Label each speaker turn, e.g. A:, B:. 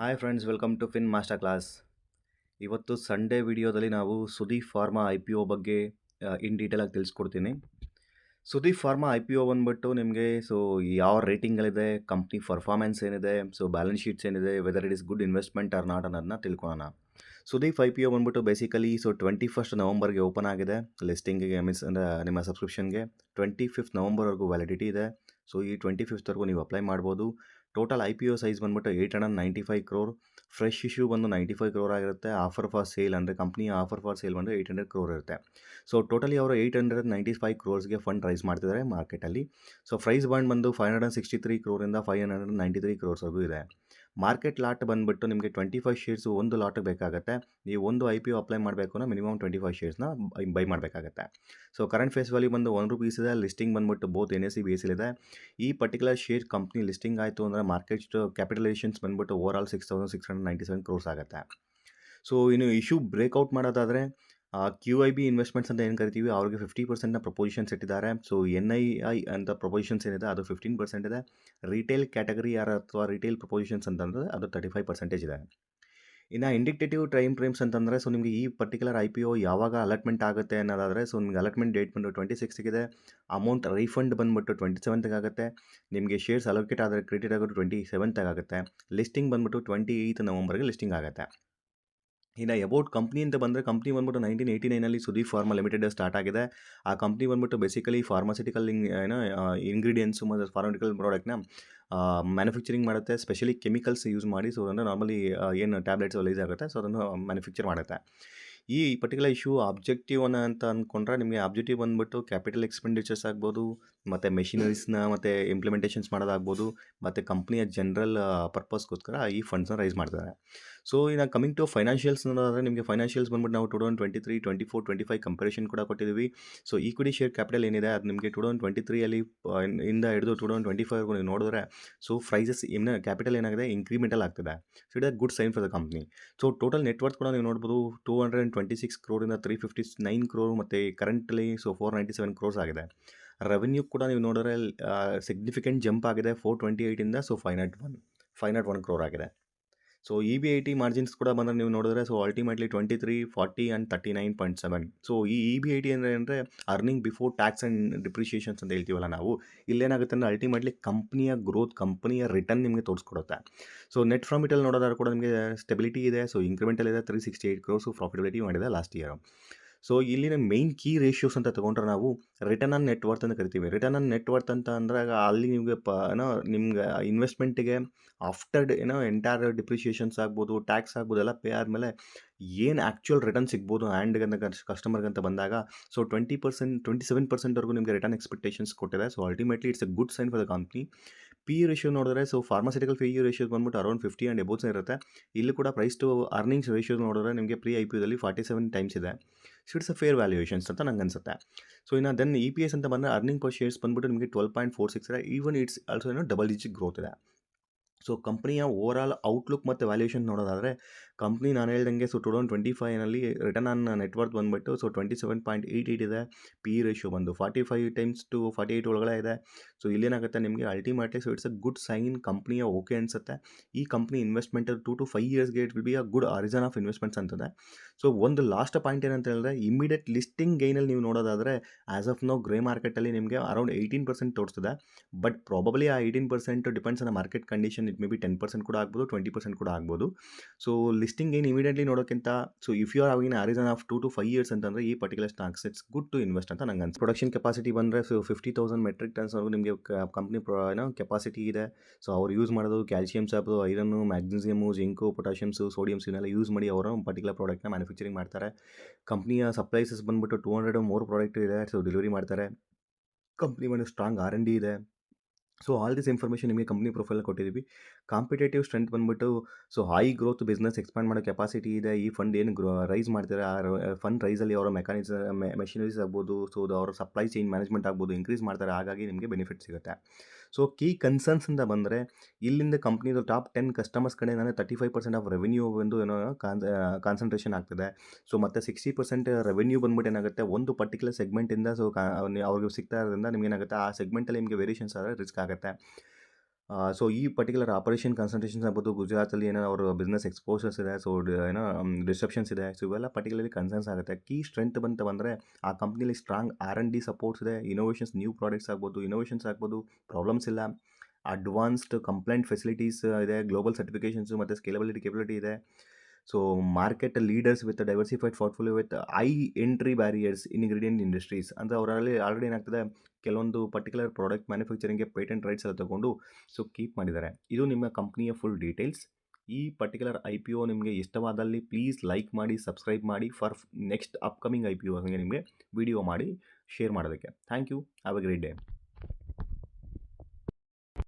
A: Hi friends welcome to fin master class ಇವತ್ತು Sunday ವಿಡಿಯೋದಲ್ಲಿ ನಾವು Sudeep pharma I P O ಬಗ್ಗೆ in ಡೀಟೇಲಾಗಿ ತಿಳಿಸ್ಕೊಡ್ತೀನಿ. Sudeep pharma I P O ಬಂದ್ಬಿಟ್ಟು ನಿಮಗೆ ಸೊ ಯಾವ ರೇಟಿಂಗ್ಗಳಿದೆ ಕಂಪ್ನಿ ಪರ್ಫಾರ್ಮೆನ್ಸ್ ಏನಿದೆ ಸೊ ಬ್ಯಾಲೆನ್ಸ್ ಶೀಟ್ಸ್ ಏನಿದೆ whether it is good investment or not ಅನ್ನೋದನ್ನ ತಿಳ್ಕೊಳ್ಳೋಣ ಸುದೀಪ್ ಐ ಪಿ ಒ ಬಂದ್ಬಿಟ್ಟು ಬೇಸಿಕಲಿ ಸೊ ಟ್ವೆಂಟಿ ಫಸ್ಟ್ ನವಂಬರ್ಗೆ ಓಪನ್ ಆಗಿದೆ. ಲಿಸ್ಟಿಂಗಿಗೆ ಮೀನ್ಸ್ ಅಂದರೆ ನಿಮ್ಮ ಸಬ್ಸ್ಕ್ರಿಪ್ಷನ್ಗೆ ಟ್ವೆಂಟಿ ಫಿಫ್ತ್ ನವಂಬರ್ವರೆಗೂ ವ್ಯಾಲಿಡಿಟಿ ಇದೆ. ಸೊ ಈ ಟ್ವೆಂಟಿ ಫಿಫ್ತ್ವರೆಗೂ ನೀವು ಅಪ್ಲೈ ಮಾಡ್ಬೋದು. Total I P O size ಬಂದ್ಬಿಟ್ಟು eight hundred ninety five crore fresh issue ಬಂದು ನೈಂಟಿ ಫೈವ್ ಕ್ರೋರ್ ಆಗಿರುತ್ತೆ. ಆಫರ್ ಫಾರ್ ಸೇಲ್ ಅಂದರೆ ಕಂಪ್ನಿಯ ಆಫರ್ ಫಾರ್ ಸೇಲ್ ಬಂದು ಏಯ್ಟ್ ಹಂಡ್ರೆಡ್ ಕ್ರೋರ್ ಇರುತ್ತೆ. ಸೊ ಟೋಟಲಿ ಅವರು ಏಯ್ಟ್ ಹಂಡ್ರೆಡ್ ನೈಂಟಿ ಫೈವ್ ಕ್ರೋರ್ಸ್ಗೆ ಫಂಡ್ ರೈಸ್ ಮಾಡ್ತಿದ್ದಾರೆ ಮಾರ್ಕೆಟಲ್ಲಿ ಸೊ ಪ್ರೈಸ್ ಬಾಂಡ್ ಬಂದು ಫೈವ್ ಹಂಡ್ರೆಡ್ ಸಿಕ್ಸ್ಟಿ ತ್ರೀ ಕ್ರೋರಿಂದ ಫೈವ್ ಹಂಡ್ರೆಡ್ ನೈಂಟಿ ತ್ರೀ ಕ್ರೋರ್ಸ್ವರೆಗೂ ಇದೆ. ಮಾರ್ಕೆಟ್ ಲಾಟ್ ಬಂದುಬಿಟ್ಟು ನಿಮಗೆ ಟ್ವೆಂಟಿ ಫೈವ್ ಶೇರ್ಸು ಒಂದು ಲಾಟ್ ಬೇಕಾಗುತ್ತೆ. ನೀವು ಒಂದು ಐ ಪಿ ಒ ಅಪ್ಲೈ ಮಾಡಬೇಕು ಅಂದರೆ ಮಿನಿಮಮ್ ಟ್ವೆಂಟಿ ಫೈವ್ ಶೇರ್ಸ್ನ ಬೈ ಮಾಡಬೇಕಾಗತ್ತೆ. ಸೊ ಕರೆಂಟ್ ಫೇಸ್ ವ್ಯಾಲ್ಯೂ ಬಂದು ಒನ್ ರುಪೀಸ್ ಇದೆ. ಲಿಸ್ಟಿಂಗ್ ಬಂದುಬಿಟ್ಟು both N S C B ಇದೆ. ಈ ಪರ್ಟಿಕ್ಯುಲರ್ ಶೇರ್ ಕಂಪ್ನಿ ಲಿಸ್ಟಿಂಗ್ ಆಯಿತು ಅಂದರೆ ಮಾರ್ಕೆಟ್ ಕ್ಯಾಪಿಟಲೈಸೇಷನ್ಸ್ ಬಂದುಬಿಟ್ಟು over all six thousand six hundred ninety seven crores ಆಗುತ್ತೆ. ಸೊ ಇನ್ನು ಇಶ್ಯೂ ಬ್ರೇಕ್ಔಟ್ ಮಾಡೋದಾದರೆ ಕ್ಯೂ ಐ ಬಿ ಇನ್ವೆಸ್ಟ್ಮೆಂಟ್ಸ್ ಅಂತ ಏನು ಕರಿತೀವಿ, ಅವ್ರಿಗೆ ಫಿಫ್ಟಿ ಪರ್ಸೆಂಟ್ನ ಪ್ರಪೋಸಿಷನ್ಸ್ ಇಟ್ಟಿದ್ದಾರೆ. ಸೊ ಎನ್ ಐ ಐ ಅಂತ ಪ್ರಪೋಸಿಷನ್ಸ್ ಏನಿದೆ, ಅದು ಫಿಫ್ಟೀನ್ ಪರ್ಸೆಂಟ್ ಇದೆ. ರಿಟೇಲ್ ಕ್ಯಾಟಗರಿ ಯಾರು ಅಥವಾ ರಿಟೇಲ್ ಪ್ರಪೋಸಿಷನ್ಸ್ ಅಂತಂದರೆ, ಅದು ತರ್ಟಿ ಫೈವ್ ಪರ್ಸೆಂಟೇಜ್ ಇದೆ. ಇನ್ನು ಇಂಡಿಕೇಟಿವ್ ಟೈಮ್ ಫ್ರೇಮ್ಸ್ ಅಂತಂದರೆ ಸೊ ನಿಮಗೆ ಈ ಪರ್ಟಿಕ್ಯುಲರ್ ಐ ಪಿ ಒ ಯಾವಾಗ ಅಲಾಟ್ಮೆಂಟ್ ಆಗುತ್ತೆ ಅನ್ನೋದಾದರೆ ಸೊ ನಿಮಗೆ ಅಲಾಟ್ಮೆಂಟ್ ಡೇಟ್ ಬಂದು ಟ್ವೆಂಟಿ ಸಿಕ್ಸ್ಗಿದೆ ಅಮೌಂಟ್ ರೀಫಂಡ್ ಬಂದುಬಿಟ್ಟು ಟ್ವೆಂಟಿ ಸೆವೆಂತ್ಗೆ ಆಗುತ್ತೆ. ನಿಮಗೆ ಶೇರ್ಸ್ ಅಲೋಕೇಟ್ ಆದರೆ ಕ್ರೆಡಿಟ್ ಆಗೋದು ಟ್ವೆಂಟಿ ಸೆವೆಂತ್ಗೆ ಆಗುತ್ತೆ. ಲಿಸ್ಟಿಂಗ್ ಬಂದುಬಿಟ್ಟು ಟ್ವೆಂಟಿ ಏಯ್ತ್ ನವಂಬರ್ಗೆ ಲಿಸ್ಟಿಂಗ್ ಆಗುತ್ತೆ. ಇನ್ನು ಎಬೌಟ್ ಕಂಪ್ನಿ ಅಂತ ಬಂದರೆ ಕಂಪ್ನಿ ಬಂದ್ಬಿಟ್ಟು ನೈನ್ಟೀನ್ ಏಯ್ಟಿ ನೈನಲ್ಲಿ ಸುದೀಪ್ ಫಾರ್ಮಾ ಲಿಮಿಟೆಡ್ ಸ್ಟಾರ್ಟ್ ಆಗಿದೆ. ಆ ಕಂಪ್ನಿ ಬಂದ್ಬಿಟ್ಟು ಬೇಸಿಕಲಿ ಫಾರ್ಮಾಸಿಟಿಕಲ್ ಏನೋ ಇಂಗ್ರೀಡಿಯೆಂಟ್ಸು ಮತ್ತು ಫಾರ್ಮಾಟಿಕಲ್ ಪ್ರಾಡಕ್ಟ್ನ ಮ್ಯಾನುಫ್ಯಾಕ್ಚರಿಂಗ್ ಮಾಡುತ್ತೆ. ಸ್ಪೆಷಲಿ ಕೆಮಿಕಲ್ಸ್ ಯೂಸ್ ಮಾಡಿ ಸೊ ಅದನ್ನು ನಾರ್ಮಲಿ ಏನು ಟ್ಯಾಬ್ಲೆಟ್ಸ್ ರಿಲೀಸ್ ಆಗುತ್ತೆ ಸೊ ಅದನ್ನು ಮ್ಯಾನುಫ್ಯಾಕ್ಚರ್ ಮಾಡುತ್ತೆ. ಈ ಪರ್ಟಿಕ್ಯುಲರ್ ಇಶ್ಯೂ ಆಬ್ಜೆಕ್ಟಿವ್ ಅನ್ನ ಅಂತ ಅಂದ್ಕೊಂಡ್ರೆ ನಿಮಗೆ ಆಬ್ಜೆಕ್ಟಿವ್ ಬಂದ್ಬಿಟ್ಟು ಕ್ಯಾಪಿಟಲ್ ಎಕ್ಸ್ಪೆಂಡಿಚರ್ಸ್ ಆಗ್ಬೋದು, ಮತ್ತು ಮೆಷಿನರೀಸ್ನ ಮತ್ತು ಇಂಪ್ಲಿಮೆಂಟೇಷನ್ಸ್ ಮಾಡೋದಾಗ್ಬೋದು, ಮತ್ತು ಕಂಪ್ನಿಯ ಜನರಲ್ ಪರ್ಪಸ್ಗೋಸ್ಕರ ಈ ಫಂಡ್ಸ್ನ ರೈಸ್ ಮಾಡ್ತಾರೆ ಸೊ ಇನ್ನು ಕಮಿಂಗ್ ಟು ಫೈನಾನ್ಷಿಯಲ್ಸ್ ಅನ್ನೋದಾದ್ರೆ ನಿಮಗೆ ಫೈನಾನ್ಷಿಯಲ್ಸ್ ಬಂದ್ಬಿಟ್ಟು ನಾವು two thousand twenty three twenty four twenty five comparison ಕೂಡ ಕೊಟ್ಟಿದ್ದೀವಿ. ಸೊ ಈಕ್ವಿಟಿ ಶೇರ್ ಕ್ಯಾಪಿಟಲ್ ಏನಿದೆ ಅದು ನಿಮಗೆ ಟು ತೌಸಂಡ್ ಟ್ವೆಂಟಿ ತ್ರೀಯಲ್ಲಿ ಇಂದ ಹಿಡಿದು ಟು ತೌಸಂಡ್ ಟ್ವೆಂಟಿ ಫೈವ್ ನೀವು ನೋಡಿದ್ರೆ ಸೊ ಪ್ರೈಸಸ್ ಇನ್ನು ಕ್ಯಾಪಿಟಲ್ ಏನಾಗಿದೆ ಇನ್ಕ್ರಿಮೆಂಟಲ್ ಆಗ್ತದೆ. So it good sign for the company so total network ಕೂಡ ನೀವು ನೋಡ್ಬೋದು ಟೂ ಹಂಡ್ರೆಡ್ ಟ್ವೆಂಟಿ ಸಿಕ್ಸ್ ಕ್ರೋರಿಂದ ತ್ರೀ ಫಿಫ್ಟಿ ನೈನ್ ಕ್ರೋರ್ ಮತ್ತು currently so four ninety seven crores ಆಗಿದೆ. ರೆವೆನ್ಯೂ ಕೂಡ ನೀವು ನೋಡಿದ್ರೆ ಸಿಗ್ನಿಫಿಕೆಂಟ್ ಜಂಪ್ ಆಗಿದೆ. Four twenty ಏಯ್ಟಿಂದ so five nought one five nought one crore ಆಗಿದೆ. So E B I T margins ಕೂಡ ಬಂದರೆ ನೀವು ನೋಡಿದ್ರೆ so ultimately twenty three forty and thirty nine point seven so ಈ ಇ ಬಿ ಐ ಟಿ ಅಂದರೆ ಅಂದರೆ earning before tax and depreciations ಅಂತ ಹೇಳ್ತೀವಲ್ಲ ನಾವು, ಇಲ್ಲೇನಾಗುತ್ತೆ ಅಂದರೆ ಅಲ್ಟಿಮೇಟ್ಲಿ ಕಂಪ್ನಿಯ ಗ್ರೋತ್ ಕಂಪ್ನಿಯ ರಿಟರ್ನ್ ನಿಮಗೆ ತೋರಿಸ್ಕೊಡುತ್ತೆ. ಸೊ ನೆಟ್ ಫ್ರಾಮಿಟಲ್ಲಿ ನೋಡೋದಾದ್ರೆ ಕೂಡ ನಿಮಗೆ ಸ್ಟೆಬಿಲಿಟಿ ಇದೆ. ಸೊ ಇಂಕ್ರಿಮೆಂಟಲ್ ಇದೆ three sixty eight crores profitability ಮಾಡಿದೆ ಲಾಸ್ಟ್ ಇಯರ್ ಸೊ ಇಲ್ಲಿನ ಮೈನ್ ಕೀ ರೇಷಿಯೋಸ್ ಅಂತ ತೊಗೊಂಡ್ರೆ ನಾವು ರಿಟರ್ನ್ ಆನ್ ನೆಟ್ವರ್ತ್ ಅಂತ ಕರಿತೀವಿ. ರಿಟರ್ನ್ ಆನ್ ನೆಟ್ವರ್ತ್ ಅಂತ ಅಂದಾಗ ಅಲ್ಲಿ ನಿಮಗೆ ಪ, ಏನೋ ನಿಮ್ಗೆ ಇನ್ವೆಸ್ಟ್ಮೆಂಟಿಗೆ ಆಫ್ಟರ್ ಏನೋ ಎಂಟೈರ್ ಡಿಪ್ರಿಷಿಯೇಷನ್ಸ್ ಆಗ್ಬೋದು ಟ್ಯಾಕ್ಸ್ ಆಗ್ಬೋದು, ಎಲ್ಲ ಪೇ ಆದಮೇಲೆ ಏನು ಆ್ಯಕ್ಚುಯಲ್ ರಿಟರ್ನ್ ಸಿಗ್ಬೋದು ಹ್ಯಾಂಡ್ಗಂತ ಅಂತ ಬಂದಾಗ so twenty percent twenty seven ಪರ್ಸೆಂಟ್ವರೆಗೂ ನಿಮಗೆ ರಿಟರ್ನ್ ಎಕ್ಸ್ಪೆಕ್ಟೇಷನ್ಸ್ ಕೊಟ್ಟಿದೆ. So ultimately it's a good sign for the company P ratio ನೋಡಿದ್ರೆ ಸೊ ಫಾರ್ಮಾಸಿಟಿಕಲ್ ಪಿ ರೇಷಿಯೋ ಬಂದ್ಬಿಟ್ಟು ಅರೌಂಡ್ ಫಿಫ್ಟಿ ಆ್ಯಂಡ್ ಎಬೋಸ್ ಇರುತ್ತೆ. ಇಲ್ಲಿ ಕೂಡ ಪ್ರೈಸ್ ಟು ಅರ್ನಿಂಗ್ಸ್ ರೇಷಿಯೋ ನೋಡಿದ್ರೆ ನಿಮಗೆ ಪ್ರೀ ಐ ಪಿ ಯುದಲ್ಲಿ ಫಾರ್ಟಿ ಸೆವೆನ್ ಟೈಮ್ಸ್ ಇದೆ. ಇಟ್ಸ್ ಅ ಫೇರ್ ವ್ಯಾಲ್ಯೂಯೇಷನ್ಸ್ ಅಂತ ನಂಗೆ ಅನ್ಸುತ್ತೆ ಸೊ, ಇನ್ನು ದೆನ್ ಇ ಪಿ ಎಸ್ ಅಂತ ಬಂದರೆ ಅರ್ನಿಂಗ್ ಪರ್ ಶೇರ್ಸ್ ಬಂದ್ಬಿಟ್ಟು ನಿಮಗೆ ಟ್ವೆಲ್ ಪಾಯಿಂಟ್ ಫೋರ್ ಸಿಕ್ಸ್ ಇದೆ. ಈವನ್ ಇಟ್ಸ್ ಆಲ್ಸೋ ಏನೋ ಡಬಲ್ ಡಿಜಿಟ್ ಗ್ರೋತ್ ಇದೆ. ಸೊ, ಕಂಪ್ನಿಯ ಓವರ್ ಆಲ್ ಔಟ್ಲುಕ್ ಮತ್ತು ವ್ಯಾಲ್ಯೂಯೇಷನ್ ನೋಡೋದಾದರೆ ಕಂಪ್ನಿ ನಾನು ಹೇಳ್ದಂಗೆ ಸೊ ಟು ತೌಸಂಡ್ ಟ್ವೆಂಟಿ ಫೈವ್ನಲ್ಲಿ ರಿಟರ್ನ್ ಆನ್ ನೆಟ್ವರ್ಕ್ ಬಂದುಬಿಟ್ಟು so twenty seven point eight eight ಇದೆ. ಪಿ ರೇಷಿಯೋ ಬಂದು forty five times to forty eight ಒಳಗಡೆ ಇದೆ. ಸೊ ಇಲ್ಲೇನಾಗುತ್ತೆ ನಿಮಗೆ ultimately so it's a good sign ಕಂಪ್ನಿಯ okay ಅನಿಸುತ್ತೆ. ಈ company investment two to five ಇಯರ್ಸ್ಗೆ it will be a good horizon of investments ಅಂತದೆ. So ಒಂದು last point ಏನಂತ ಹೇಳಿದ್ರೆ ಇಮಿಡಿಯೇಟ್ ಲಿಸ್ಟಿಂಗ್ ಗೈನಲ್ಲಿ ನೀವು ನೋಡೋದಾದರೆ ಆಸ್ ಆಫ್ ನೋ ಗ್ರೇ ಮಾರ್ಕೆಟಲ್ಲಿ ನಿಮಗೆ ಅರೌಂಡ್ ಏಯ್ಟೀನ್ ಪರ್ಸೆಂಟ್ ತೋರಿಸ್ತದೆ. ಬಟ್ ಪ್ರಾಬಬ್ಲಿ ಆ eighteen percent depends on market condition it may be ten percent ಕೂಡ ಆಗ್ಬೋದು ಟ್ವೆಂಟಿ ಪರ್ಸೆಂಟ್ ಕೂಡ ಆಗ್ಬೋದು. ಸೊ ಲಿಸ್ಟಿಂಗ್ ಏನು immediately ನೋಡೋಕ್ಕಿಂತ so if you are having horizon of two to five years ಅಂತಂದರೆ ಈ particular stocks it's good to invest ಅಂತ ನಂಗೆ ಅನ್ಸುತ್ತೆ. ಪ್ರೊಡಕ್ಷನ್ ಕೆಪಾಸಿಟಿ ಬಂದರೆ ಸೊ ಫಿಫ್ಟಿ ತೌಸಂಡ್ ಮೆಟ್ರಿಕ್ ಟನ್ಸ್ವರೆಗೂ ನಿಮಗೆ ಕಂಪ್ನಿ ಏನೋ ಕೆಪಾಸಿಟಿ ಇದೆ. ಸೊ ಅವ್ರು ಯೂಸ್ ಮಾಡೋದು ಕ್ಯಾಲ್ಸಿಯಮ್ಸ್ ಸಾಪ್ ಐರನ್ನು ಮ್ಯಾಗ್ನೀಸಿಯಮು ಜಿಂಕು ಪೊಟ್ಯಾಷಿಯಮ್ಸು ಸೋಡಿಯಮ್ಸ್ ಇವನ್ನೆಲ್ಲ ಯೂಸ್ ಮಾಡಿ ಅವರು ಪರ್ಟಿಕ್ಯುಲರ್ ಪ್ರಾಡಕ್ಟ್ನ ಮ್ಯಾನುಫ್ಯಾಕ್ಚರಿಂಗ್ ಮಾಡ್ತಾರೆ. ಕಂಪ್ನಿಯ ಸಪ್ಲೈಸಸ್ ಬಂದ್ಬಿಟ್ಟು ಟೂ ಹಂಡ್ರೆಡ್ ಮೋರ್ ಪ್ರಾಡಕ್ಟ್ ಇದೆ ಸೊ ಡೆಲಿವರಿ ಮಾಡ್ತಾರೆ. ಕಂಪ್ನಿ ಒಂದು ಸ್ಟ್ರಾಂಗ್ ಆರ್ ಎನ್ ಡಿ ಇದೆ. ಸೊ ಆಲ್ ದಿಸ್ ಇನ್ಫಾರ್ಮೇಷನ್ ನಿಮಗೆ ಕಂಪ್ನಿ ಪ್ರೊಫೈಲ್ ಕೊಟ್ಟಿದ್ದೀವಿ ಕಾಂಪಿಟೇಟಿವ್ ಸ್ಟ್ರೆಂತ್ ಬಂದ್ಬಿಟ್ಟು so high growth business expand ಮಾಡೋ ಕೆಪಾಸಿಟಿ ಇದೆ. ಈ ಫಂಡ್ ಏನು ಗ್ರೋ ರೈಸ್ ಮಾಡ್ತಾರೆ? ಆ ಫಂಡ್ ರೈಸಲ್ಲಿ ಅವರ ಮೆಕ್ಯಾನಿಸ್ ಮೆಷಿನರೀಸ್ ಆಗ್ಬೋದು. ಸೊ ಅವರ ಸಪ್ಲೈ ಚೈನ್ ಮ್ಯಾನೇಜ್ಮೆಂಟ್ ಆಗ್ಬೋದು. ಇನ್ಕ್ರೀಸ್ ಮಾಡ್ತಾರೆ. ಹಾಗಾಗಿ ನಿಮಗೆ ಬೆನಿಫಿಟ್ ಸಿಗುತ್ತೆ. ಸೊ ಕೀ ಕನ್ಸರ್ನ್ಸ್ ಅಂತ ಬಂದರೆ, ಇಲ್ಲಿಂದ ಕಂಪ್ನಿದು ಟಾಪ್ ಟೆನ್ ಕಸ್ಟಮರ್ಸ್ ಕಡೆ ನಾನು thirty five percent of revenue ಒಂದು ಏನೋ ಕಾನ್ ಕಾನ್ಸಂಟ್ರೇಷನ್ ಆಗ್ತದೆ. ಸೊ ಮತ್ತು ಸಿಕ್ಸ್ಟಿ ಪರ್ಸೆಂಟ್ ರೆವೆನ್ಯೂ ಬಂದ್ಬಿಟ್ಟು ಏನಾಗುತ್ತೆ? ಒಂದು ಪರ್ಟಿಕ್ಯುಲರ್ ಸೆಗ್ಮೆಂಟಿಂದ ಸೊ ಅವ್ರಿಗೆ ಸಿಗ್ತಾ ಇರೋದ್ರಿಂದ ನಿಮ್ಗೆ ಏನಾಗುತ್ತೆ? ಆ ಸೆಗ್ಮೆಂಟಲ್ಲಿ ನಿಮಗೆ ವೇರಿಯೇಷನ್ಸ್ ಆದರೆ ರಿಸ್ಕ್ ಆಗುತ್ತೆ ಸೊ ಈ ಪರ್ಟಿಕ್ಯುಲರ್ ಆಪರೇಷನ್ ಕನ್ಸಂಟ್ರೇಷನ್ಸ್ ಆಗ್ಬೋದು ಗುಜರಾತಲ್ಲಿ ಏನೋ ಅವರು ಬಿಸ್ನೆಸ್ ಎಕ್ಸ್ಪೋಸರ್ಸ್ ಇದೆ ಸೊ ಏನೋ ರಿಸೆಪ್ಷನ್ಸ್ ಇದೆ ಸೊ ಇವೆಲ್ಲ ಪರ್ಟಿಕ್ಯುಲರ್ಲಿ ಕನ್ಸರ್ನ್ಸ್ ಆಗುತ್ತೆ. ಕೀ ಸ್ಟ್ರೆಂತ್ ಬಂತ ಬಂದರೆ ಆ ಕಂಪ್ನಿಲಿ strong R N D supports ಇದೆ ಇನೋವೇಷನ್ಸ್ ನ್ಯೂ ಪ್ರಾಡಕ್ಟ್ಸ್ ಆಗ್ಬೋದು ಇನೋವೇಷನ್ಸ್ ಆಗ್ಬೋದು ಪ್ರಾಬ್ಲಮ್ಸ್ ಇಲ್ಲ. ಅಡ್ವಾನ್ಸ್ಡ್ ಕಂಪ್ಲೇಂಟ್ ಫೆಸಿಲಿಟೀಸ್ ಇದೆ ಗ್ಲೋಬಲ್ ಸರ್ಟಿಫಿಕೇಷನ್ಸ್ ಮತ್ತು ಸ್ಕೇಲಬಿಲಿಟಿ ಕೇಬಿಲಿಟಿ ಇದೆ. So market leaders with diversified portfolio with high entry barriers in ingredient industries ಅಂದರೆ ಅವರಲ್ಲಿ ಆಲ್ರೆಡಿ ಏನಾಗ್ತದೆ ಕೆಲವೊಂದು ಪರ್ಟಿಕ್ಯುಲರ್ ಪ್ರಾಡಕ್ಟ್ ಮ್ಯಾನುಫ್ಯಾಕ್ಚರಿಂಗ್ಗೆ ಪೇಟೆಂಟ್ ರೈಟ್ಸ್ ಎಲ್ಲ ತೊಗೊಂಡು ಸೊ ಕೀಪ್ ಮಾಡಿದ್ದಾರೆ. ಇದು ನಿಮ್ಮ ಕಂಪ್ನಿಯ ಫುಲ್ ಡೀಟೇಲ್ಸ್ ಈ ಪರ್ಟಿಕ್ಯುಲರ್ ಐ ಪಿ ಒ ನಿಮಗೆ ಇಷ್ಟವಾದಲ್ಲಿ ಪ್ಲೀಸ್ ಲೈಕ್ ಮಾಡಿ ಸಬ್ಸ್ಕ್ರೈಬ್ ಮಾಡಿ for next upcoming I P O ನಿಮಗೆ ವಿಡಿಯೋ ಮಾಡಿ ಶೇರ್ ಮಾಡೋದಕ್ಕೆ. Thank you have a great day